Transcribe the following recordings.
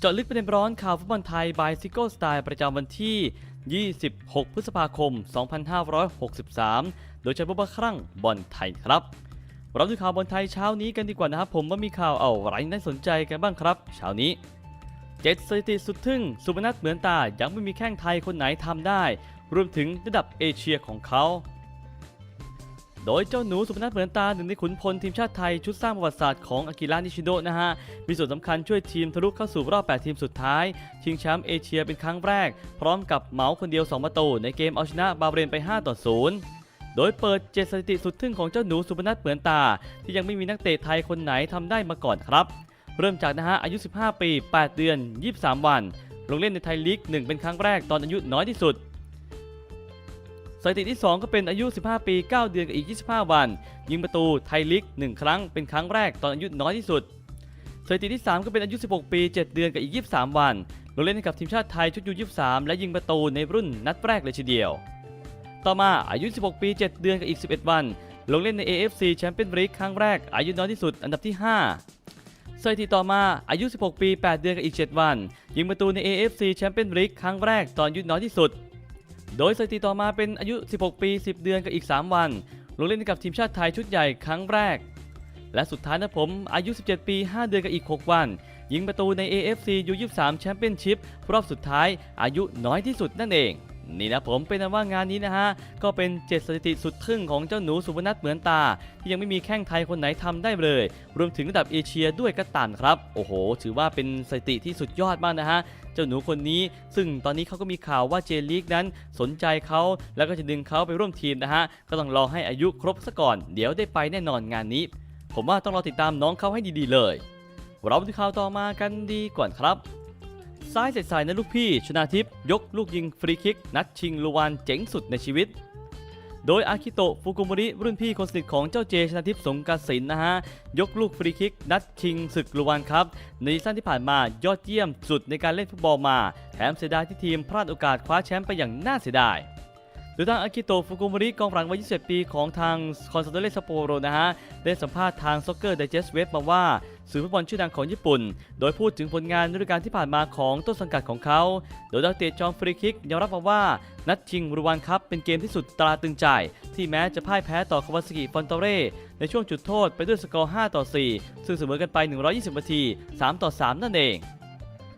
เจาะลึกประเด็นร้อนข่าวฟุตบอลไทยบายซิโก้สไตล์ประจำวันที่ 26 พฤษภาคม 2563 โดยใช้พบว่าครั่งบอลไทยครับ เราดูข่าวบอลไทยเช้านี้กันดีกว่านะครับผมว่ามีข่าวเอาอะไรน่าสนใจกันบ้างครับ เช้านี้เจ็ดสถิติสุดทึ่งสุพนัทเหมือนตายังไม่มีแข้งไทยคนไหนทำได้ รวมถึงระดับเอเชียของเขา โดยเจ้าหนูสุพนัทเหมือนตาหนึ่งในขุนพลทีมชาติไทยชุดสร้างประวัติศาสตร์ของอากิระนิชิโดะนะฮะ มีส่วนสำคัญช่วยทีมทะลุเข้าสู่รอบ 8 ทีมสุดท้าย ชิงแชมป์เอเชียเป็นครั้งแรก พร้อมกับเหมาคนเดียว 2 ประตูในเกมเอาชนะบาเรนไป 5 ต่อ0โดยเปิด7สถิติสุดทึ่งของเจ้าหนูสุพนัทเหมือนตา ที่ยังไม่มีนักเตะไทยคนไหนทำได้มาก่อนครับ เริ่มจากนะฮะอายุ 15 ปี 8 เดือน 23 วัน ลงเล่นในไทยลีก 1 เป็นครั้งแรกตอนอายุน้อยที่สุด สถิติที่ 2 ก็เป็นอายุ 15 ปี 9 เดือนกับอีก 25 วัน ยิงประตูไทยลีก1 ครั้งเป็นครั้งแรกตอนอายุน้อยที่สุด สถิติที่ 3 ก็เป็นอายุ 16 ปี 7 เดือนกับอีก 23 วันลงเล่นให้กับทีมชาติไทยชุดยู23 และยิงประตูในรุ่นนัดแรกเลยทีเดียว ต่อมาอายุ 16 ปี 7 เดือนกับอีก 11 วัน ลงเล่นใน AFC แชมเปี้ยนส์ลีกครั้งแรก อายุน้อยที่สุด อันดับที่ 5 สถิติต่อมาอายุ 16 ปี 8 เดือนกับอีก 7 วัน ยิงประตูใน AFC แชมเปี้ยนส์ลีกครั้งแรกตอนอายุน้อยที่สุด โดยสถิติต่อมาเป็นอายุ 16 ปี 10 เดือนกับอีก 3 วัน ลงเล่นกับทีมชาติไทยชุดใหญ่ครั้งแรก และสุดท้ายนะผมอายุ 17 ปี 5 เดือนกับอีก 6 วัน ยิงประตูใน AFC U23 Championship รอบสุดท้ายอายุน้อยที่สุดนั่นเอง นี่นะผมเป็นว่างานนี้นะฮะ ก็เป็น7สถิติสุดทึ่งของเจ้าหนูสุพนัทเหมือนตา ที่ยังไม่มีแข้งไทยคนไหนทำได้เลย รวมถึงระดับเอเชียด้วยก็ตามครับ โอ้โห ถือว่าเป็นสถิติที่สุดยอดมากนะฮะเจ้าหนูคนนี้ ซึ่งตอนนี้เขาก็มีข่าวว่าเจลีกนั้นสนใจเขาแล้วก็จะดึงเขาไปร่วมทีมนะฮะ ก็ต้องรอให้อายุครบซะก่อน เดี๋ยวได้ไปแน่นอนงานนี้ ผมว่าต้องรอติดตามน้องเขาให้ดีๆเลย เราไปดูข่าวต่อมากันดีก่อนครับ ซ้ายเสร็จสายนะลูกพี่ ชนาทิพยกลูกยิงฟรีคิก นัดชิงลูวานเจ๋งสุดในชีวิต โดยอากิโตะฟุกุมริรุ่นพี่คนสนิทของเจ้าเจชนาทิพยสงกสินนะฮะ ยกลูกฟรีคิก นัดชิงศึกลูวานครับ ในซีซั่นที่ผ่านมายอดเยี่ยมสุดในการเล่นฟุตบอลมา แถมเสียดายที่ทีมพลาดโอกาสคว้าแชมป์ไปอย่างน่าเสียดายโดยทางอากิโตะฟุกุมริกองหลังวัย 27 ปีของทางคอนซาโดเรซัปโปโรนะฮะ ได้สัมภาษณ์ทาง Soccer Digest Web มาว่า สื่อฟุตบอลชื่อดังของญี่ปุ่น โดยพูดถึงผลงานฤดูกาลที่ผ่านมาของต้นสังกัดของเขา โดยดาวเตะจอมฟรีคิกยอมรับมาว่า นัดชิงรูวานคัพเป็นเกมที่สุดตราตึงใจ ที่แม้จะพ่ายแพ้ต่อคาวาสกิฟอนเตเร่ในช่วงจุดโทษไปด้วยสกอร์ 5 ต่อ 4 ซึ่งเสมอกันไป 120นาที 3 ต่อ 3 นั่นเอง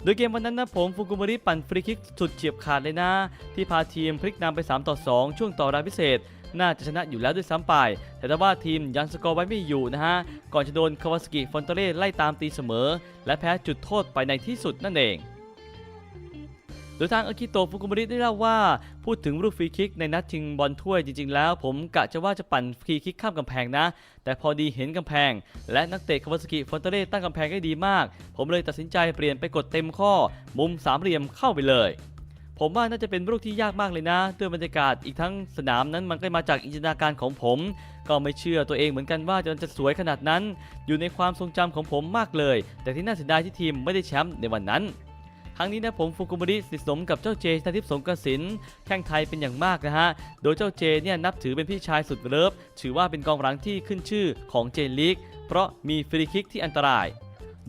โดยเกมวันนั้นนะผมฟุกุมริปั่นฟรีคิกสุดเฉียบขาดเลยนะ ที่พาทีมพลิกนำไป 3 ต่อ 2 ช่วงต่อเวลาพิเศษ น่าจะชนะอยู่แล้วด้วยซ้ำไป แต่ถ้าว่าทีมยันสกอร์ไว้ไม่อยู่นะฮะ ก่อนจะโดนคาวาสกิฟอนเตเร่ไล่ตามตีเสมอ และแพ้จุดโทษไปในที่สุดนั่นเองโดยทางอากิโตะฟุกุมริได้เล่าว่า พูดถึงลูกฟรีคิกในนัดชิงบอลถ้วยจริง ๆ แล้ว ผมกะจะว่าจะปั่นฟรีคิกข้ามกำแพงนะ แต่พอดีเห็นกำแพง และนักเตะคาวาสกิฟอนเตเร่ตั้งกำแพงได้ดีมาก ผมเลยตัดสินใจเปลี่ยนไปกดเต็มข้อ มุมสามเหลี่ยมเข้าไปเลย ผมว่าน่าจะเป็นลูกที่ยากมากเลยนะด้วยบรรยากาศอีกทั้งสนามนั้นมันก็มาจากอินจินตนาการของผม ก็ไม่เชื่อตัวเองเหมือนกันว่าจะจะสวยขนาดนั้น อยู่ในความทรงจำของผมมากเลย แต่ที่น่าเสียดายที่ทีมไม่ได้แชมป์ในวันนั้นครั้งนี้นะผมฟุกุมริสิสมกับเจ้าเจชนาทิพสงกสินแข้งไทยเป็นอย่างมากนะฮะ โดยเจ้าเจเนี่ยนับถือเป็นพี่ชายสุดเลิฟถือว่าเป็นกองหลังที่ขึ้นชื่อของเจลีกเพราะมีฟรีคิกที่อันตราย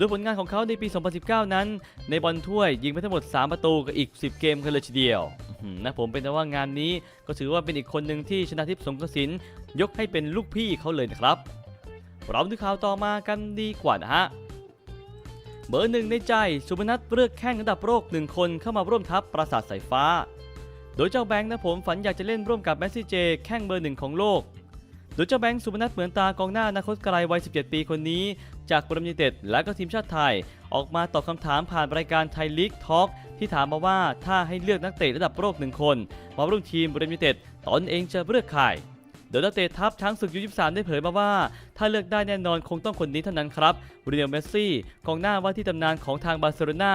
ดยผลงานของเขาในปี 2019 นั้น ในบอลถ้วยยิงไปทั้งหมด 3 ประตูกับอีก 10 เกมกันเลยทีเดียวนะผมเป็นแต่ว่างานนี้ก็ถือว่าเป็นอีกคนหนึ่งที่ชนะทิพย์สงกสินยกให้เป็นลูกพี่เขาเลยนะครับ เราดูข่าวต่อมากันดีกว่านะฮะเบอร์หนึ่งในใจสุพนัทเลือกแข้งระดับโลกหนึ่งคนเข้ามาร่วมทัพปราสาทสายฟ้า โดยเจ้าแบงค์นะผมฝันอยากจะเล่นร่วมกับแมสซี่เจ แข้งเบอร์หนึ่งของโลก โดยเจ้าแบงค์สุพนัทเหมือนตากองหน้านาคตไกลวัย 17 ปีคนนี้ จากบรมยูไนเต็ดและก็ทีมชาติไทย ออกมาตอบคำถามผ่านรายการไทยลีกทอล์กที่ถามมาว่าถ้าให้เลือกนักเตะระดับโลกหนึ่งคน มาร่วมทีมบรมยูไนเต็ดตนเองจะเลือกใครโดยนักเตะทัพช้างศึกยู23ได้เผยมาว่า ถ้าเลือกได้แน่นอนคงต้องคนนี้เท่านั้นครับเรียลเมสซี่กองหน้าว่าที่ตำนานของทางบาร์เซโลนา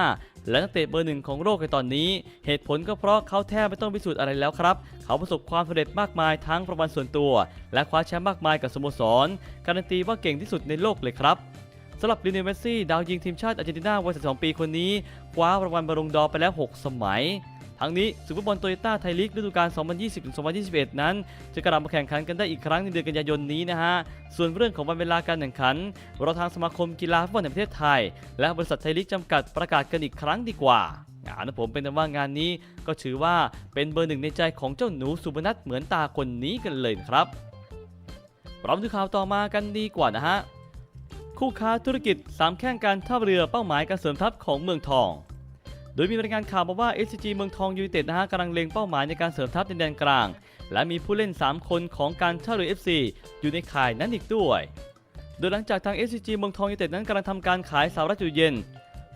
และนักเตะเบอร์หนึ่งของโลกในตอนนี้ เหตุผลก็เพราะเขาแทบไม่ต้องพิสูจน์อะไรแล้วครับ เขาประสบความสำเร็จมากมายทั้งประวัติส่วนตัว และคว้าแชมป์มากมายกับสโมสร การันตีว่าเก่งที่สุดในโลกเลยครับ สำหรับลิเนลเมสซี่ ดาวยิงทีมชาติอาร์เจนตินาวัย 12 ปีคนนี้คว้ารางวัลบอลงดอไปแล้ว 6 สมัย ทั้งนี้ศึกฟุตบอลโตโยต้าไทยลีกฤดูกาล 2020-2021 นั้น จะกลับมาแข่งขันกันได้อีกครั้งในเดือนกันยายนนี้นะฮะ ส่วนเรื่องของวันเวลาการแข่งขันเราทางสมาคมกีฬาฟุตบอลแห่งประเทศไทย และบริษัทไทยลีกจำกัดประกาศกันอีกครั้งดีกว่าอ่านะผมเป็นแต่ว่างานนี้ก็ถือว่าเป็นเบอร์หนึ่งในใจของเจ้าหนูสุพนัทเหมือนตาคนนี้กันเลยครับเรามาดูข่าวต่อมากันดีกว่านะฮะ คู่ค้าธุรกิจ3แข่งการท่าเรือเป้าหมายการเสริมทัพของเมืองทอง โดยมีรายงานข่าวมาว่า SCG เมืองทองยูไนเต็ดนะฮะกำลังเล็งเป้าหมายในการเสริมทัพในแดนกลาง และมีผู้เล่น 3 คนของการท่าเรือ FC อยู่ในข่ายนั้นอีกด้วย โดยหลังจากทาง SCG เมืองทองยูไนเต็ดนั้นกำลังทำการขายสาวรัตอยู่เย็น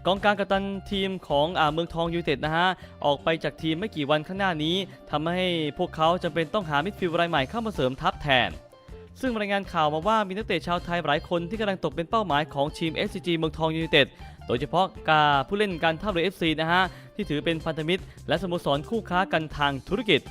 กองกลางกัปตันทีมของอาเมืองทองยูไนเต็ดนะฮะ ออกไปจากทีมไม่กี่วันข้างหน้านี้ทำให้พวกเขาจำเป็นต้องหามิดฟิลด์รายใหม่เข้ามาเสริมทัพแทน ซึ่งรายงานข่าวมาว่ามีนักเตะชาวไทยหลายคนที่กำลังตกเป็นเป้าหมายของทีม SCG เมืองทองยูไนเต็ดโดยเฉพาะกาผู้เล่นการท่าเรือ FC นะฮะ ที่ถือเป็นพันธมิตร และสโมสรคู่ค้ากันทางธุรกิจ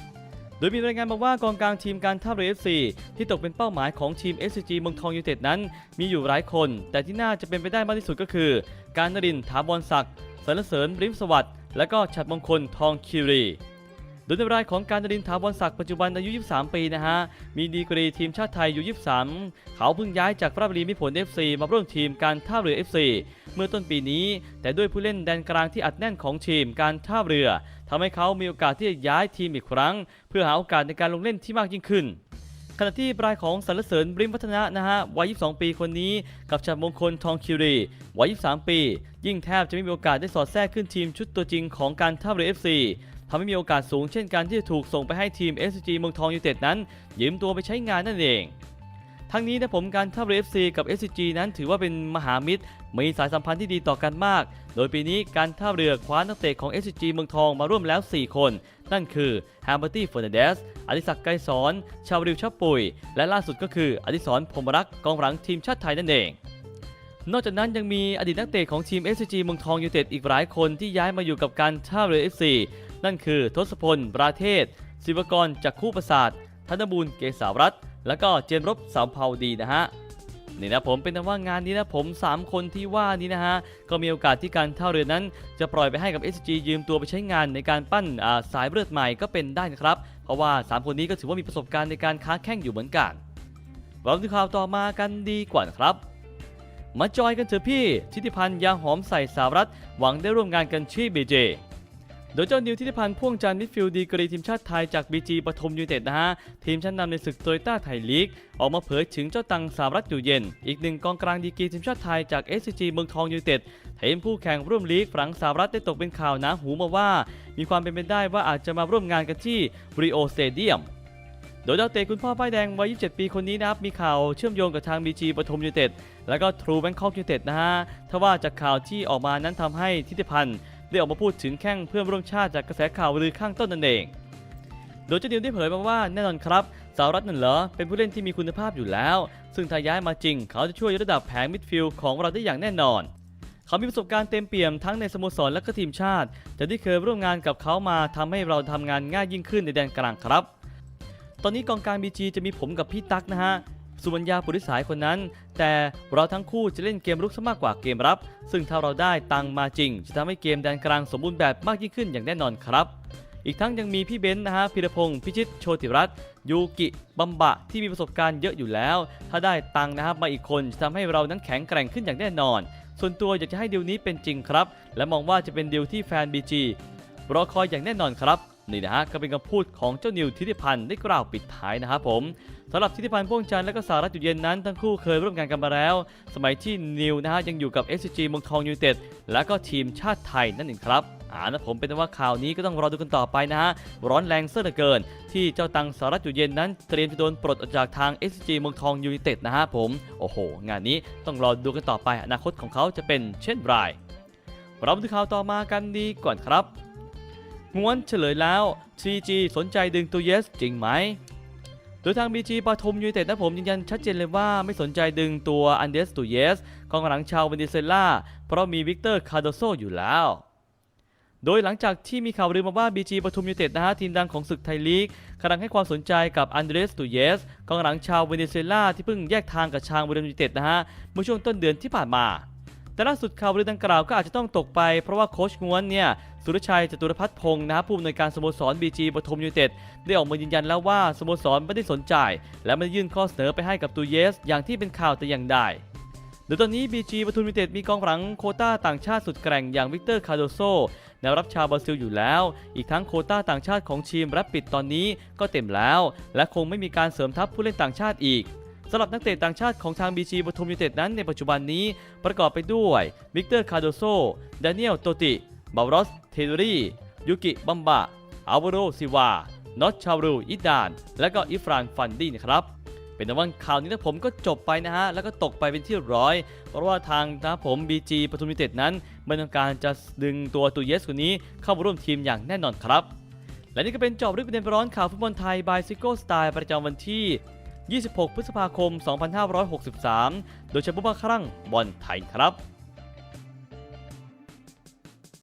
โดยมีรายงานมาว่ากองกลางทีมการท่าเรือ FC ที่ตกเป็นเป้าหมายของทีม SCG เมืองทองยูไนเต็ดนั้น มีอยู่หลายคน แต่ที่น่าจะเป็นไปได้มากที่สุดก็คือ การนรินทร์ถาวรศักดิ์สรรเสริญริมสวัสดิ์และก็ฉัดมงคลทองคิรี ดยในรายของการนรินทร์ถาวรศักดิ์ปัจจุบันอายุ 23 ปีนะฮะ มีดีกรีทีมชาติไทยอยู่ 23 เขาเพิ่งย้ายจากราชบุรีมิผล FC มาร่วมทีมการท่าเรือ FC เมื่อต้นปีนี้ แต่ด้วยผู้เล่นแดนกลางที่อัดแน่นของทีมการท่าเรือทำให้เขามีโอกาสที่จะย้ายทีมอีกครั้ง เพื่อหาโอกาสในการลงเล่นที่มากยิ่งขึ้นขณะที่รายของสรรเสริญบริมวัฒนะนะฮะวัย 22 ปีคนนี้กับชัดมงคลทองคิรีวัย 23 ปี ยิ่งแทบจะไม่มีโอกาสได้สอดแทรกขึ้นทีมชุดตัวจริงของการท่าเรือ FC ทำให้มีโอกาสสูงเช่นการที่จะถูกส่งไปให้ทีม SG เมืองทองยูไนเต็ดนั้น ยืมตัวไปใช้งานนั่นเอง ทั้งนี้นะผมการท่าเรือ FC กับ SG นั้นถือว่าเป็นมหามิตร มีสายสัมพันธ์ที่ดีต่อกันมาก โดยปีนี้การท่าเรือคว้านักเตะของ SG เมืองทองมาร่วมแล้ว 4 คน นั่นคือแฮมเบอร์ตี้เฟอร์นันเดสอดิศักดิ์ไกรสอน ชาวริวชาปุย และล่าสุดก็คืออดิศรพรมรักษ์กองหลังทีมชาติไทยนั่นเองนอกจากนั้นยังมีอดีตนักเตะของทีม SCG เมืองทองยูไนเต็ดอีกหลายคนที่ย้ายมาอยู่กับการท่าเรือ FC นั่นคือทศพลปราเทศ ศิวกรจากคู่ประสาทธนบูลเกษารัตแล้วก็เจนรบสามเภาดีนะฮะนี่นะผมเป็นว่างานนี้นะผม 3 คนที่ว่านี้นะฮะ ก็มีโอกาสที่การท่าเรือนั้น จะปล่อยไปให้กับ SG ยืมตัวไปใช้งานในการปั้นาสายเลือดใหม่ก็เป็นได้นะครับ เพราะว่า 3 คนนี้ก็ถือว่ามีประสบการณ์ในการค้าแข่งอยู่เหมือนกันเราดูข่าวต่อมากันดีกว่านะครับ มาจอยกันเถอะพี่ทิติพันธ์ยาหอมใส่สาวรัฐหวังได้ร่วมงานกันที่เบเจ โดยเจ้านิวทิติพันธ์พ่วงจันทร์มิดฟิลด์ดีกรีทีมชาติไทยจาก BG ปทุมยูไนเต็ดนะฮะ ทีมชั้นนำในศึกโตโยต้าไทยลีก ออกมาเผยถึงเจ้าตังสารัตอยู่เย็น อีกหนึ่งกองกลางดีกรีทีมชาติไทยจาก SCG เมืองทองยูไนเต็ดทีมผู้แข่งร่วมลีกฝรั่งสารัตได้ตกเป็นข่าวหนาหูมาว่า มีความเป็นไปได้ว่าอาจจะมาร่วมงานกันที่บริโอสเตเดียมโดยดาวเตะคุณพ่อป้ายแดงวัย 27 ปีคนนี้นะครับ มีข่าวเชื่อมโยงกับทาง BG ปทุมยูไนเต็ด แล้วก็ทรูแบงคอกยูไนเต็ดนะฮะ ทว่าจากข่าวที่ออกมานั้นทำให้ทิติพันธ์ ได้ออกมาพูดถึงแข้งเพื่อนร่วมชาติจากกระแสข่าวลือข้างต้นนั่นเอง โดยเจ้าดิวได้เผยมาว่าแน่นอนครับสาวรัตน์นั่นเหรอเป็นผู้เล่นที่มีคุณภาพอยู่แล้ว ซึ่งถ้าย้ายมาจริง เขาจะช่วยยกระดับแผงมิดฟิลด์ของเราได้อย่างแน่นอน เขามีประสบการณ์เต็มเปี่ยมทั้งในสโมสรและก็ทีมชาติ แต่ที่เคยร่วมงานกับเขามาทำให้เราทำงานง่ายยิ่งขึ้นในแดนกลางครับ ตอนนี้กองกลางบีจีจะมีผมกับพี่ตั๊กนะฮะ สุวรรณยาปุริสายคนนั้น แต่เราทั้งคู่จะเล่นเกมรุกซะมากกว่าเกมรับ ซึ่งถ้าเราได้ตังมาจริง จะทำให้เกมแดนกลางสมบูรณ์แบบมากยิ่งขึ้นอย่างแน่นอนครับ อีกทั้งยังมีพี่เบนซ์นะฮะพิรพงศ์พิชิตโชติรัตน์ยูกิบัมบะที่มีประสบการณ์เยอะอยู่แล้ว ถ้าได้ตังนะครับมาอีกคนจะทำให้เรานั้นแข็งแกร่งขึ้นอย่างแน่นอน ส่วนตัวอยากจะให้ดีลนี้เป็นจริงครับ และมองว่าจะเป็นดีลที่แฟน BG รอคอยอย่างแน่นอนครับ นี่นะฮะก็เป็นคำพูดของเจ้านิวทิติพันธ์ได้กล่าวปิดท้ายนะครับผมสำหรับทิติพันธ์พ่วงจันทร์และก็สารัตอยู่เย็นนั้นทั้งคู่เคยร่วมงานกันมาแล้ว สมัยที่นิวนะฮะยังอยู่กับ SCG เมืองทองยูไนเต็ดและก็ทีมชาติไทยนั่นเองครับอ่านะผมเป็นว่าข่าวนี้ก็ต้องรอดูกันต่อไปนะฮะ ร้อนแรงเสียเหลือเกิน ที่เจ้าตังสารัตอยู่เย็นนั้นเตรียมจะโดนปลดออกจากทาง SCG เมืองทองยูไนเต็ดนะฮะผม โอ้โห งานนี้ต้องรอดูกันต่อไปอนาคตของเขาจะเป็นเช่นไรเรามาดูข่าวต่อมากันดีก่อนครับ ง้วนเฉลยแล้ว CG สนใจดึงตัว Yes จริงไหม โดยทาง BG ปทุมยูเต็ดนะผมยืนยันชัดเจนเลยว่าไม่สนใจดึงตัวอันเดสตัว Yes กองหลังชาวเวเนซุเอลาเพราะมีวิกเตอร์คาร์โดโซอยู่แล้วโดยหลังจากที่มีข่าวลือมาว่า BG ปทุมยูเต็ดนะฮะทีมดังของศึกไทยลีกกำลังให้ความสนใจกับอันเดรสตูเยสกองหลังชาวเวเนซุเอลาที่เพิ่งแยกทางกับชางเวเนยูเต็ดนะฮะเมื่อช่วงต้นเดือนที่ผ่านมา แต่ล่าสุดข่าวลือดังกล่าวก็อาจจะต้องตกไปเพราะว่าโค้ชงวนเนี่ยสุรชัยจตุรพัฒน์พงศ์นะครับผู้อำนวยการสโมสรบีจีปทุมยูไนเต็ดได้ออกมายืนยันแล้วว่าสโมสรไม่ได้สนใจ และไม่ได้ยื่นข้อเสนอไปให้กับตูเยส อย่างที่เป็นข่าวแต่อย่างใดโดยตอนนี้ BG ปทุมยูไนเต็ดมีกองหลังโคต้าต่างชาติสุดแกร่งอย่างวิกเตอร์คาโดโซแนวรับชาวบราซิลอยู่แล้ว อีกทั้งโคต้าต่างชาติของทีมรับปิดตอนนี้ก็เต็มแล้ว และคงไม่มีการเสริมทัพผู้เล่นต่างชาติอีก สำหรับนักเตะต่างชาติของทาง BG ปทุมยูเต็ดนั้นในปัจจุบันนี้ประกอบไปด้วยวิกเตอร์คาโดโซดานิเอลโตติบาวรอสเทโดรียูกิบัมบะอัลวโรซิวานอตชารูอิดาน และก็อิฟรานฟันดี้นะครับเป็นแต่ว่าข่าวนี้นะผมก็จบไปนะฮะ แล้วก็ตกไปเป็นที่ร้อย เพราะว่าทางนะผม BG ปทุมยูเต็ดนั้นไม่ต้องการจะดึงตัวตูเยสคนนี้เข้ามาร่วมทีมอย่างแน่นอนครับ และนี่ก็เป็นเจอบลึกประเด็นร้อนข่าวฟุตบอลไทยบายซิโก้สไตล์ประจำวันที่ 26 พฤษภาคม 2563 โดยเฉพาะครั้งบอลไทยครับ